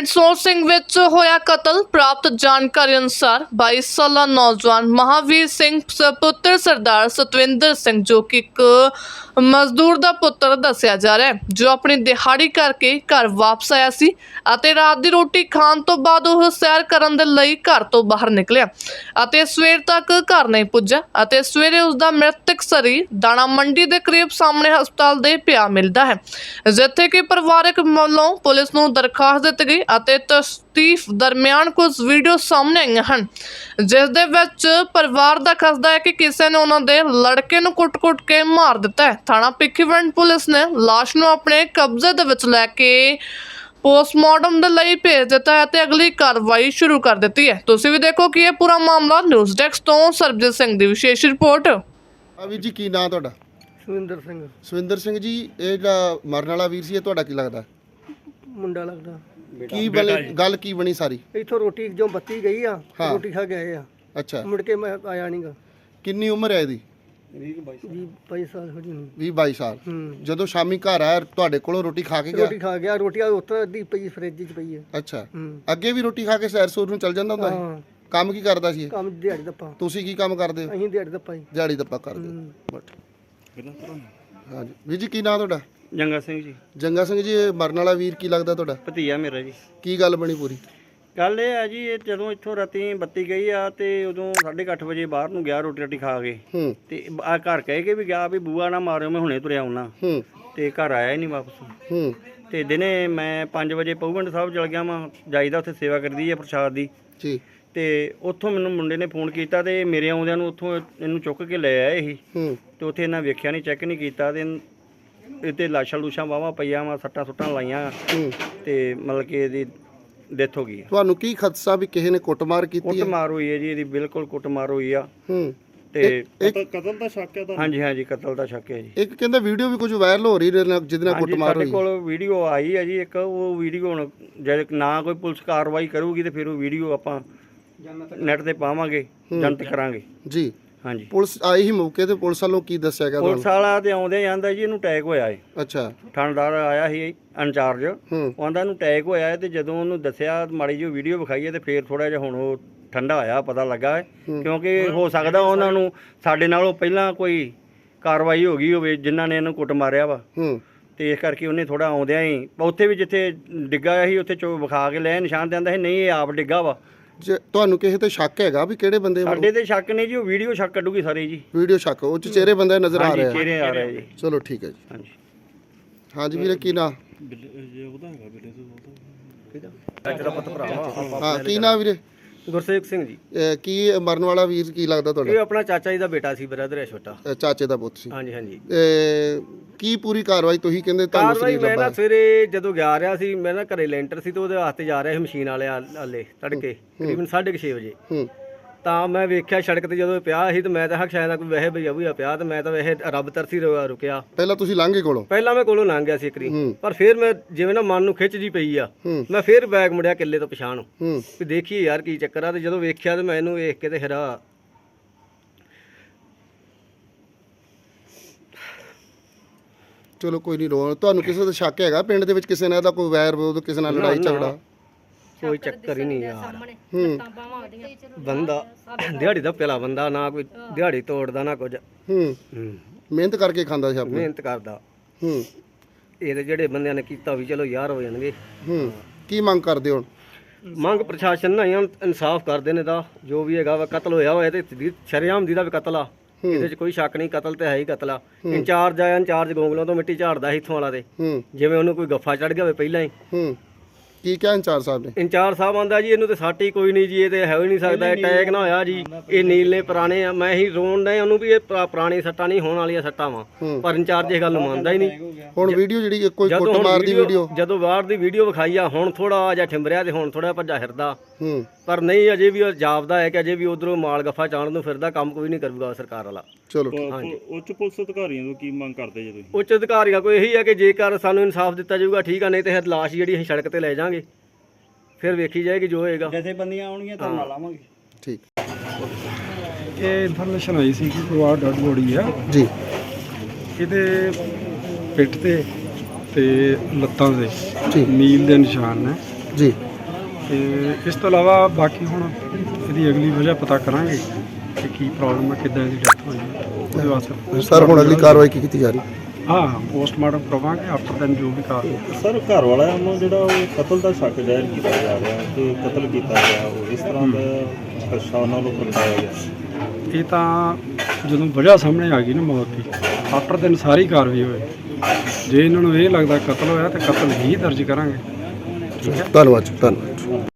ਪਿੰਡ ਸੋਰ ਸਿੰਘ ਵਿੱਚ ਹੋਇਆ ਕਤਲ। ਪ੍ਰਾਪਤ ਜਾਣਕਾਰੀ ਅਨੁਸਾਰ 22 ਸਾਲਾ ਨੌਜਵਾਨ ਮਹਾਵੀਰ ਸਿੰਘ ਸੁਪੁੱਤਰ ਸਰਦਾਰ ਸਤਵਿੰਦਰ ਸਿੰਘ, ਜੋ ਕਿ ਇੱਕ ਮਜ਼ਦੂਰ ਦਾ ਪੁੱਤਰ ਦੱਸਿਆ ਜਾ ਰਿਹਾ ਹੈ, ਜੋ ਆਪਣੀ ਦਿਹਾੜੀ ਕਰਕੇ ਘਰ ਵਾਪਸ ਆਇਆ ਸੀ ਅਤੇ ਰਾਤ ਦੀ ਰੋਟੀ ਖਾਣ ਤੋਂ ਬਾਅਦ ਉਹ ਸੈਰ ਕਰਨ ਦੇ ਲਈ ਘਰ ਤੋਂ ਬਾਹਰ ਨਿਕਲਿਆ ਅਤੇ ਸਵੇਰ ਤੱਕ ਘਰ ਨਹੀਂ ਪੁੱਜਾ ਅਤੇ ਸਵੇਰੇ ਉਸ ਦਾ ਮ੍ਰਿਤਕ ਸਰੀਰ ਦਾਣਾ ਮੰਡੀ ਦੇ ਕਰੀਬ ਸਾਹਮਣੇ ਹਸਪਤਾਲ ਦੇ ਪਿਆ ਮਿਲਦਾ ਹੈ, ਜਿੱਥੇ ਕਿ ਪਰਿਵਾਰਕ ਵੱਲੋਂ ਪੁਲਿਸ ਨੂੰ ਦਰਖਾਸਤ ਦਿੱਤੀ ਗਈ ਅਤੇ ਤਫਤੀਸ਼ ਦਰਮਿਆਨ ਕੁਝ ਵੀਡੀਓ ਸਾਹਮਣੇ ਆਈਆਂ ਹਨ ਜਿਸ ਦੇ ਵਿੱਚ ਪਰਿਵਾਰ ਦਾ ਖਸਦਾ ਹੈ ਕਿ ਕਿਸੇ ਨੇ ਉਹਨਾਂ ਦੇ ਲੜਕੇ ਨੂੰ ਕੁੱਟ-ਕੁੱਟ ਕੇ ਮਾਰ ਦਿੱਤਾ ਹੈ। ਥਾਣਾ ਭਿੱਖੀਵਿੰਡ ਪੁਲਿਸ ਨੇ ਲਾਸ਼ ਨੂੰ ਆਪਣੇ ਕਬਜ਼ੇ ਦੇ ਵਿੱਚ ਲੈ ਕੇ ਪੋਸਟਮਾਰਟਮ ਦੇ ਲਈ ਭੇਜ ਦਿੱਤਾ ਹੈ ਤੇ ਅਗਲੀ ਕਾਰਵਾਈ ਸ਼ੁਰੂ ਕਰ ਦਿੱਤੀ ਹੈ। ਤੁਸੀਂ ਵੀ ਦੇਖੋ ਕਿ ਇਹ ਪੂਰਾ ਮਾਮਲਾ ਨਿਊਜ਼ ਡੈਸਕ ਤੋਂ ਸਰਬਜੀਤ ਸਿੰਘ ਦੀ ਵਿਸ਼ੇਸ਼ ਰਿਪੋਰਟ। ਆ ਵੀਰ ਜੀ ਕੀ ਨਾਂ ਤੁਹਾਡਾ? ਸੁਰਿੰਦਰ ਸਿੰਘ। ਸੁਵਿੰਦਰ ਸਿੰਘ ਜੀ ਇਹ ਜਿਹੜਾ ਮਰਨ ਵਾਲਾ ਵੀਰ ਸੀ ਇਹ ਤੁਹਾਡਾ ਕੀ ਲੱਗਦਾ? ਮੁੰਡਾ ਲੱਗਦਾ। ਕੀ ਬਲੇ ਗੱਲ ਕੀ ਬਣੀ ਸਾਰੀ? ਇੱਥੋਂ ਰੋਟੀ ਜੋ ਬੱਤੀ ਗਈ ਆ ਹਾਂ। ਰੋਟੀ ਖਾ ਕੇ ਆਏ ਆ। ਅੱਛਾ। ਮੁੜ ਕੇ ਮੈਂ ਆਇਆ ਨਹੀਂਗਾ ਕਿੰਨੀ ਉਮਰ ਹੈ ਇਹਦੀ? ਜੀ 22 ਸਾਲ। ਹੋ ਜੂਨੀ 20 22 ਸਾਲ। ਹੂੰ। ਜਦੋਂ ਸ਼ਾਮੀ ਘਰ ਆਇਆ ਤੁਹਾਡੇ ਕੋਲੋਂ ਰੋਟੀ ਖਾ ਕੇ ਗਿਆ? ਰੋਟੀ ਖਾ ਗਿਆ। ਰੋਟੀ ਆ ਉੱਤਰ ਅੱਧੀ ਪਈ ਫਰਿੱਜ 'ਚ ਪਈ ਹੈ ਅੱਛਾ। ਹੂੰ। ਅੱਗੇ ਵੀ ਰੋਟੀ ਖਾ ਕੇ ਸੈਰ ਸੂਰ ਨੂੰ ਚੱਲ ਜਾਂਦਾ ਹੁੰਦਾ ਸੀ? ਹਾਂ। ਕੰਮ ਕੀ ਕਰਦਾ ਸੀ ਇਹ? ਕੰਮ ਦਿਹਾੜੀ ਦੱਪਾ। ਤੁਸੀਂ ਕੀ ਕੰਮ ਕਰਦੇ ਹੋ? ਅਸੀਂ ਦਿਹਾੜੀ ਦੱਪਾ ਜੀ। ਦਿਹਾੜੀ ਦੱਪਾ ਕਰਦੇ ਹੋ। ਹੂੰ। ਹਾਂਜੀ। ਵੀਰ ਜੀ ਕੀ ਨਾਂ ਤੁਹਾਡਾ? ਜੰਗਾ ਸਿੰਘ ਜੀ। ਜੰਗਾ ਸਿੰਘ ਜੀ ਇਹ ਮਰਨ ਵਾਲਾ ਵੀਰ ਕੀ ਲੱਗਦਾ ਤੁਹਾਡਾ? ਭਤੀਆ ਮੇਰਾ ਜੀ। ਕੀ ਗੱਲ ਬਣੀ ਪੂਰੀ? ਗੱਲ ਇਹ ਆ ਜੀ ਇਹ ਜਦੋਂ ਇੱਥੋਂ ਰਾਤੀ ਬੱਤੀ ਗਈ ਆ ਤੇ ਉਦੋਂ 8:30 ਵਜੇ ਬਾਹਰ ਨੂੰ ਗਿਆ ਰੋਟੀ ਰਾਟੀ ਖਾ ਕੇ। ਹੂੰ। ਤੇ ਆ ਘਰ ਕਹਿ ਕੇ ਵੀ ਗਿਆ ਵੀ ਬੂਆ ਨਾ ਮਾਰਿਓ ਮੈਂ ਹੁਣੇ ਤੁਰਿਆ ਆਉਣਾ। ਹੂੰ। ਤੇ ਘਰ ਆਇਆ ਹੀ ਨਹੀਂ ਵਾਪਸ। ਹੂੰ। ਤੇ ਦਿਨੇ ਮੈਂ 5 ਵਜੇ ਪਉਗੰਡ ਸਾਹਿਬ ਚਲ ਗਿਆ ਮੈਂ ਜਾਈਦਾ ਉੱਥੇ ਸੇਵਾ ਕਰਦੀ ਆ ਪ੍ਰਸ਼ਾਦ ਦੀ। ਜੀ। ਤੇ ਉੱਥੋਂ ਮੈਨੂੰ ਮੁੰਡੇ ਨੇ ਫੋਨ ਕੀਤਾ ਤੇ ਮੇਰੇ ਆਉਂਦਿਆਂ ਨੂੰ ਉੱਥੋਂ ਇਹਨੂੰ ਚੁੱਕ ਕੇ ਲੈ ਆਏ ਸੀ। ਹੂੰ। ਤੇ ਉੱਥੇ ਇਹਨਾਂ ਵੇਖਿਆ ਨਹੀਂ ਚੈੱਕ ਨਹੀਂ ਕੀਤਾ ਤੇ ਇਹਤੇ ਲਾਸ਼ਾਂ ਲੂਸ਼ਾਂ ਵਾਵਾ ਪਈਆਂ ਵਾ ਸੱਟਾਂ ਸੁੱਟਾਂ ਲਾਈਆਂ। ਹੂੰ। ਤੇ ਮਤਲਬ ਕਿ ਇਹਦੀ ਡੈਥ ਹੋ ਗਈ ਆ ਤੁਹਾਨੂੰ ਕੀ ਖਦਸ਼ਾ ਵੀ ਕਿਸੇ ਨੇ ਕੁੱਟਮਾਰ ਕੀਤੀ ਹੈ? ਕੁੱਟਮਾਰ ਹੋਈ ਹੈ ਜੀ ਇਹਦੀ ਬਿਲਕੁਲ ਕੁੱਟਮਾਰ ਹੋਈ ਆ। ਹੂੰ। ਤੇ ਇੱਕ ਕਤਲ ਦਾ ਸ਼ੱਕ ਹੈ ਹਾਂਜੀ ਹਾਂਜੀ ਕਤਲ ਦਾ ਸ਼ੱਕ ਹੈ ਜੀ। ਇੱਕ ਕਹਿੰਦਾ ਵੀਡੀਓ ਵੀ ਕੁਝ ਵਾਇਰਲ ਹੋ ਰਹੀ ਜਿਹਦੇ ਨਾਲ ਜਿਹਦੇ ਨਾਲ ਹਾਂਜੀ ਕੁੱਟਮਾਰ ਸਾਡੇ ਹੋਈ। ਕੋਲ ਵੀਡੀਓ ਆਈ ਹੈ ਜੀ ਇੱਕ ਉਹ ਵੀਡੀਓ ਹੁਣ ਜੇ ਨਾ ਕੋਈ ਪੁਲਿਸ ਕਾਰਵਾਈ ਕਰੂਗੀ ਤੇ ਫਿਰ ਉਹ ਵੀਡੀਓ ਆਪਾਂ ਨੈਟ ਤੇ ਪਾਵਾਂਗੇ ਜਨਤਕ ਕਰਾਂਗੇ। ਜੀ। ਹਾਂਜੀ। ਪੁਲਿਸ ਆਈ ਹੀ ਮੌਕੇ ਤੇ ਪੁਲਿਸ ਵੱਲੋਂ ਕੀ ਦੱਸਿਆ ਗਿਆ ਪੁਲਿਸ ਤੁਹਾਨੂੰ? ਵਾਲਾ ਤੇ ਆਉਂਦੇ ਜਾਂਦਾ ਜੀ ਇਹਨੂੰ ਅਟੈਕ ਹੋਇਆ ਹੈ ਅੱਛਾ। ਥਾਣੇਦਾਰ ਆਇਆ ਸੀ ਇੰਚਾਰਜ ਹੂੰ। ਉਹ ਆਂਦਾ ਇਹਨੂੰ ਅਟੈਕ ਹੋਇਆ ਹੈ ਤੇ ਜਦੋਂ ਉਹਨੂੰ ਦੱਸਿਆ ਮਾੜੀ ਜਿਹੀ ਵੀਡੀਓ ਵਿਖਾਈ ਹੈ ਤੇ ਫਿਰ ਥੋੜਾ ਜਿਹਾ ਹੁਣ ਉਹ ਠੰਡਾ ਹੋਇਆ ਪਤਾ ਲੱਗਾ ਹੈ। ਕਿਉਂਕਿ ਹੋ ਸਕਦਾ ਉਹਨਾਂ ਨੂੰ ਸਾਡੇ ਨਾਲੋਂ ਪਹਿਲਾਂ ਕੋਈ ਕਾਰਵਾਈ ਹੋ ਗਈ ਹੋਵੇ ਜਿਨ੍ਹਾਂ ਨੇ ਇਹਨੂੰ ਕੁੱਟ ਮਾਰਿਆ ਵਾ। ਹੂੰ। ਤੇ ਇਸ ਕਰਕੇ ਉਹਨੇ ਥੋੜਾ ਆਉਂਦਿਆਂ ਹੀ ਉੱਥੇ ਵੀ ਜਿੱਥੇ ਡਿੱਗਾ ਸੀ ਉੱਥੇ ਚੋ ਵਿਖਾ ਕੇ ਲੈ ਨਿਸ਼ਾਨ ਦਿੰਦਾ ਸੀ ਨਹੀਂ ਇਹ ਆਪ ਡਿੱਗਾ ਵਾ। ਜੇ ਤੁਹਾਨੂੰ ਕਿਸੇ ਤੇ ਸ਼ੱਕ ਹੈਗਾ ਵੀ ਕਿਹੜੇ ਬੰਦੇ ਸਾਡੇ ਤੇ ਸ਼ੱਕ ਨਹੀਂ ਜੀ ਉਹ ਵੀਡੀਓ ਸ਼ੱਕ ਕੱਢੂਗੀ ਸਾਰੇ ਜੀ। ਵੀਡੀਓ ਸ਼ੱਕ ਉਹ ਚ ਚਿਹਰੇ ਬੰਦੇ ਨਜ਼ਰ ਆ ਹਾਂਜੀ ਰਹੇ ਆ। ਚਿਹਰੇ ਆ ਰਹੇ ਜੀ। ਚਲੋ ਠੀਕ ਹੈ ਜੀ। ਹਾਂਜੀ। ਹਾਂਜੀ ਵੀਰੇ ਕੀ ਨਾਂ? ਹਾਂ ਕੀ ਨਾਂ ਵੀਰੇ? ਗੁਰਸੇਵਕ ਸਿੰਘ ਜੀ। ਇਹ ਕੀ ਮਰਨ ਵਾਲਾ ਵੀਰ ਕੀ ਲੱਗਦਾ ਇਹ ਤੁਹਾਡਾ ਆਪਣਾ ਚਾਚਾ ਜੀ ਦਾ ਬੇਟਾ ਸੀ ਬ੍ਰਦਰ ਹੈ ਛੋਟਾ। ਇਹ ਚਾਚੇ ਦਾ ਪੁੱਤ ਸੀ। ਹਾਂਜੀ ਹਾਂਜੀ। ਇਹ ਕੀ ਪੂਰੀ ਕਾਰਵਾਈ ਤੁਸੀਂ ਕਹਿੰਦੇ ਤੁਹਾਨੂੰ ਕਾਰਵਾਈ ਸਰੀਰ ਮੈਂ ਨਾ ਸਵੇਰੇ ਜਦੋਂ ਗਿਆ ਰਿਹਾ ਸੀ ਮੈਂ ਨਾ ਘਰੇ ਲੈਂਟਰ ਸੀ ਤੇ ਉਹਦੇ ਵਾਸਤੇ ਜਾ ਰਿਹਾ ਸੀ ਮਸ਼ੀਨ ਵਾਲੇ ਆਲੇ ਤੜਕੇ ਤਕਰੀਬਨ 6:30 ਵਜੇ। ਹੂੰ। ਤਾਂ ਮੈਂ ਵੇਖਿਆ ਸੜਕ ਤੇ ਜਦੋਂ ਇਹ ਪਿਆ ਸੀ ਤੇ ਮੈਂ ਤਾਂ ਹੱਕ ਸ਼ਾਇਦ ਕੋਈ ਵੈਸੇ ਭਈਆ ਭਈਆ ਪਿਆ ਤੇ ਮੈਂ ਤਾਂ ਵੈਸੇ ਰੱਬ ਤਰਸੀ ਰੁ- ਰੁਕਿਆ। ਪਹਿਲਾਂ ਤੁਸੀਂ ਲਾਂਘੇ ਕੋਲੋਂ? ਪਹਿਲਾਂ ਮੈਂ ਕੋਲੋਂ ਲੰਘ ਗਿਆ ਸੀ ਇੱਕਰੀ ਹੂੰ। ਪਰ ਫਿਰ ਮੈਂ ਜਿਵੇਂ ਨਾ ਮਨ ਨੂੰ ਖਿੱਚ ਜੀ ਪਈ ਆ ਹੂੰ। ਮੈਂ ਫਿਰ ਬੈਗ ਮੁੜਿਆ ਕਿੱਲੇ ਤੋਂ ਪਛਾਣ। ਹੂੰ। ਵੀ ਦੇਖੀਏ ਯਾਰ ਕੀ ਚੱਕਰ ਆ ਤੇ ਜਦੋਂ ਵੇਖਿਆ ਤੇ ਮੈਂ ਇਹਨੂੰ ਵੇਖ ਕੇ ਤੇ ਹੈਰਾ। ਚਲੋ ਕੋਈ ਨਹੀਂ ਰੋ ਤੁਹਾਨੂੰ ਕਿਸੇ ਦਾ ਸ਼ੱਕ ਹੈਗਾ? ਪਿੰਡ ਦੇ ਵਿੱਚ ਕਿਸੇ ਨਾਲ ਦਾ ਕੋਈ ਵੈਰ ਵਿਰੋਧ ਕਿਸੇ ਨਾਲ ਲੜਾਈ ਝਗੜਾ? ਕੋਈ ਚੱਕਰ ਹੀ ਨਹੀਂ ਯਾਰ। ਹੂੰ। ਬੰਦਾ ਦਿਹਾੜੀ ਦਾ ਪਿਲਾ ਬੰਦਾ ਨਾ ਕੋਈ ਦਿਹਾੜੀ ਤੋੜਦਾ ਨਾ ਕੁਝ। ਹੂੰ। ਹੂੰ। ਮਿਹਨਤ ਕਰਕੇ ਖਾਂਦਾ ਸੀ ਆਪਣੀ। ਮਿਹਨਤ ਕਰਦਾ। ਹੂੰ। ਇਹ ਤੇ ਜਿਹੜੇ ਬੰਦਿਆਂ ਨੇ ਕੀਤਾ ਵੀ ਚਲੋ ਯਾਰ ਹੋ ਜਾਣਗੇ। ਹੂੰ। ਕੀ ਮੰਗ ਕਰਦੇ ਹੋ ਮੰਗ ਪ੍ਰਸ਼ਾਸਨ ਨਾਲ ਇਨਸਾਫ ਕਰਦੇ ਨੇ ਦਾ ਜੋ ਵੀ ਹੈਗਾ ਵਾ ਕਤਲ ਹੋਇਆ ਹੋਇਆ ਤੇ ਸ਼ਰੇਆਮ ਦੀ ਦਾ ਵੀ ਕਤਲ ਆ। ਇਹਦੇ 'ਚ ਕੋਈ ਸ਼ੱਕ ਨਹੀਂ ਕਤਲ ਤੇ ਹੈ ਹੀ ਕਤਲ ਆ। ਇੰਚਾਰਜ ਆਇਆ ਇੰਚਾਰਜ ਗੋਂਗਲੋਂ ਤੋਂ ਮਿੱਟੀ ਝਾੜਦਾ ਸੀ ਇੱਥੋਂ ਵਾਲਾ ਤੇ। ਹੂੰ। ਜਿਵੇਂ ਉਹਨੂੰ ਕੋਈ ਗੱਫਾ ਚੜ ਗਿਆ ਹੋਵੇ ਪਹਿਲਾਂ ਹੀ। ਹੂੰ। ਕੀ ਕਿਹਾ ਇੰਚਾਰਜ ਸਾਹਿਬ ਨੇ? ਇੰਚਾਰਜ ਸਾਹਿਬ ਆਂਦਾ ਜੀ ਇਹਨੂੰ ਤੇ ਸੱਟ ਹੀ ਕੋਈ ਨਹੀਂ ਜੀ ਇਹ ਤੇ ਹੈ ਹੀ ਨਹੀਂ ਸਕਦਾ ਅਟੈਕ ਨਾ ਹੋਇਆ ਜੀ। ਇਹ ਨੀਲ ਨੇ। ਪੁਰਾਣੇ ਆ ਮੈਂ ਹੀ ਰੋਣ ਡਿਆ ਉਹਨੂੰ ਵੀ ਇਹ ਪੁਰਾ- ਪੁਰਾਣੀ ਸੱਟਾਂ ਨਹੀਂ ਹੋਣ ਵਾਲੀਆਂ ਸੱਟਾਂ ਵਾ। ਪਰ ਇੰਚਾਰਜ ਇਹ ਗੱਲ ਨੂੰ ਮੰਨਦਾ ਹੀ ਨਹੀਂ। ਹੁਣ ਵੀਡੀਓ ਜਿਹੜੀ ਕੋਈ ਜਦੋਂ ਹੁਣ ਕੁੱਟਮਾਰ ਦੀ ਵੀਡੀਓ ਜਦੋਂ ਬਾਹਰ ਦੀ ਵੀਡੀਓ ਵਿਖਾਈ ਆ ਹੁਣ ਥੋੜਾ ਜਿਹਾ ਠਿੰਬਰਿਆ ਤੇ ਹੁਣ ਥੋੜਾ ਭੱਜਾ ਫਿਰਦਾ। ਹੂੰ। ਪਰ ਨਹੀਂ ਅਜੇ ਵੀ ਉਹ ਜਾਪਦਾ ਹੈ ਕਿ ਅਜੇ ਵੀ ਉਧਰੋਂ ਮਾਲ ਗੱਫਾ ਚਾਣ ਨੂੰ ਫਿਰਦਾ ਕੰਮ ਕੋਈ ਨਹੀਂ ਕਰੂਗਾ ਸਰਕਾਰ ਵਾਲਾ। ਚਲੋ ਹਾਂਜੀ ਉੱਚ ਪੁਲਿਸ ਅਧਿਕਾਰੀਆਂ ਤੋਂ ਕੀ ਮੰਗ ਕਰਦੇ ਜੀ ਤੁਸੀਂ? ਉੱਚ ਅਧਿਕਾਰੀਆਂ ਕੋਈ ਇਹੀ ਹੈ ਕਿ ਜੇਕਰ ਸਾਨੂੰ ਇਨਸਾਫ ਦਿੱਤਾ ਜਾਊਗਾ ਠੀਕ ਆ ਨਹੀਂ ਤੇ ਫਿਰ ਲਾਸ਼ ਜਿਹੜੀ ਅਸੀਂ ਸੜਕ ਤੇ ਲੈ ਜਾਾਂਗੇ। ਫਿਰ ਵੇਖੀ ਜਾਏਗੀ ਜੋ ਹੋਏਗਾ। ਜਥੇ ਬੰਦੀਆਂ ਆਉਣਗੀਆਂ ਤਾਂ ਨਾਲ ਲਾਵਾਂਗੇ। ਠੀਕ। ਇਹ ਇਨਫੋਰਮੇਸ਼ਨ ਆਈ ਸੀ ਕਿ ਪਰਿਵਾਰ ਡੱਡ ਬੋੜੀ ਆ। ਜੀ। ਇਹਦੇ ਪਿੱਠ ਤੇ ਤੇ ਲੱਤਾਂ ਤੇ ਜੀ। ਨੀਲ ਦੇ ਨਿਸ਼ਾਨ ਨੇ। ਜੀ। ਤੇ ਇਸ ਤੋਂ ਇਲਾਵਾ ਬਾਕੀ ਹੁਣ ਇਹਦੀ ਅਗਲੀ ਵਜ੍ਹਾ ਪਤਾ ਕਰਾਂਗੇ ਕਿ ਕੀ ਪ੍ਰੋਬਲਮ ਹੈ ਕਿੱਦਾਂ ਇਹਦੀ ਡੈਥ ਹੋਈ ਹੈ ਉਹਦੇ ਵਾਸਤੇ ਸਰ ਹੁਣ ਅਗਲੀ ਕਾਰਵਾਈ ਕੀ ਕੀਤੀ ਜਾ ਰਹੀ? ਹਾਂ ਪੋਸਟਮਾਰਟਮ ਕਰਵਾਵਾਂਗੇ ਆਫਟਰ ਦੈਨ ਜੋ ਵੀ ਕਾਰ ਸਰ ਘਰ ਵਾਲਿਆਂ ਨੂੰ ਜਿਹੜਾ ਉਹ ਕਤਲ ਦਾ ਸ਼ੱਕ ਜ਼ਾਹਿਰ ਕੀਤਾ ਜਾ ਰਿਹਾ ਕਿ ਕਤਲ ਕੀਤਾ ਗਿਆ ਉਹ ਇਸ ਤਰ੍ਹਾਂ ਦਾ ਪ੍ਰਸ਼ਾਸਨ ਨਾਲੋਂ ਪ੍ਰਗਟਾਇਆ ਗਿਆ। ਇਹ ਤਾਂ ਜਦੋਂ ਵਜ੍ਹਾ ਸਾਹਮਣੇ ਆ ਗਈ ਨਾ ਮੌਤ ਦੀ ਆਫਟਰ ਦੈਨ ਸਾਰੀ ਕਾਰਵਾਈ ਹੋਏ ਜੇ ਇਹਨਾਂ ਨੂੰ ਇਹ ਲੱਗਦਾ ਕਤਲ ਹੋਇਆ ਤੇ ਕਤਲ ਹੀ ਦਰਜ ਕਰਾਂਗੇ। ਠੀਕ ਹੈ ਧੰਨਵਾਦ ਜੀ, ਧੰਨਵਾਦ